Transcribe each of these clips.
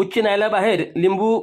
उच्च न्यायालयाबाहेर लिंबू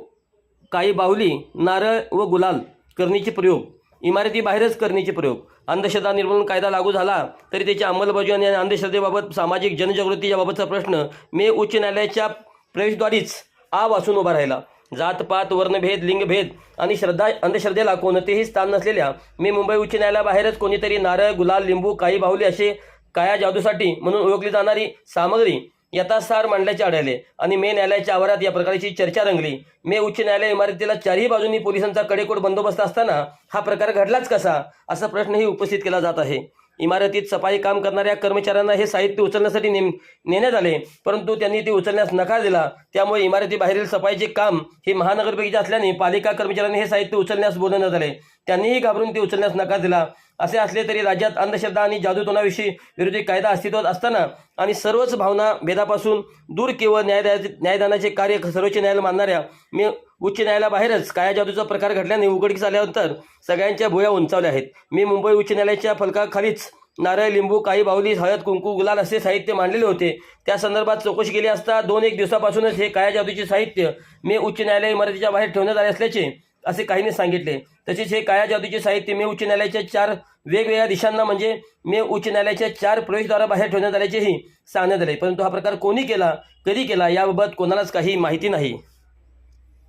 काही बाहुली नारळ व गुलाल करणीचे प्रयोग इमारतीबाहेरच करणीचे प्रयोग अंधश्रद्धा निर्मूलन कायदा लागू झाला तरी त्याची अंमलबजावणी आणि अंधश्रद्धेबाबत सामाजिक जनजागृती याबाबतचा प्रश्न मे उच्च न्यायालयाच्या प्रवेशद्वारीच आ वाचून उभा राहिला. जातपात वर्णभेद लिंगभेद आणि श्रद्धा अंधश्रद्धेला कोणतेही स्थान नसलेल्या मी मुंबई उच्च न्यायालयाबाहेरच कोणीतरी नारळ गुलाल लिंबू काही बाहुली असे काया जादूसाठी म्हणून ओळखली जाणारी सामग्री यथासार मांडल्याचे आढळले. आणि मे न्यायालयाच्या आवारात या प्रकारची चर्चा रंगली. मे उच्च न्यायालय इमारतीला चारही बाजूंनी पोलिसांचा कडेकोट बंदोबस्त असताना हा प्रकार घडलाच कसा असा प्रश्नही उपस्थित केला जात आहे. इमारतीत सफाई काम करणाऱ्या कर्मचाऱ्यांना हे साहित्य उचलण्यासाठी नेम नेण्यात आले परंतु त्यांनी ते उचलण्यास नकार दिला. त्यामुळे इमारतीबाहेरील सफाईचे काम हे महानगरपालिकेचे असल्याने पालिका कर्मचाऱ्यांनी हे साहित्य उचलण्यास बोलवण्यात आले. त्यांनीही घाबरून ते उचलण्यास नकार दिला. असे असले तरी राज्यात अंधश्रद्धा आणि जादूटोणाविषयी विरोधी कायदा अस्तित्वात असताना आणि सर्वच भावना भेदापासून दूर केवळ न्यायदा न्यायदानाचे कार्य सर्वोच्च न्यायालय मानणाऱ्या मी उच्च न्यायालयाबाहेरच काया जादूचा प्रकार घडल्याने उघडकीस आल्यानंतर सगळ्यांच्या भुया उंचावल्या आहेत. मी मुंबई उच्च न्यायालयाच्या फलकाखालीच नारळ लिंबू काही बाहुली हळद कुंकू गुलाल असे साहित्य मांडलेले होते. त्या संदर्भात चौकशी केली असता दोन एक दिवसापासूनच हे काया जादूचे साहित्य मे उच्च न्यायालय इमारतीच्या बाहेर ठेवण्यात आले असल्याचे असे काहींनी सांगितले. तसेच हे काया जादूचे साहित्य मे उच्च न्यायालयाच्या चार वेगवेगळ्या दिशांना म्हणजे मे उच्च न्यायालयाच्या चार प्रवेशद्वाराबाहेर ठेवण्यात आल्याचेही सांगण्यात आले. परंतु हा प्रकार कोणी केला कधी केला याबाबत कोणालाच काही माहिती नाही.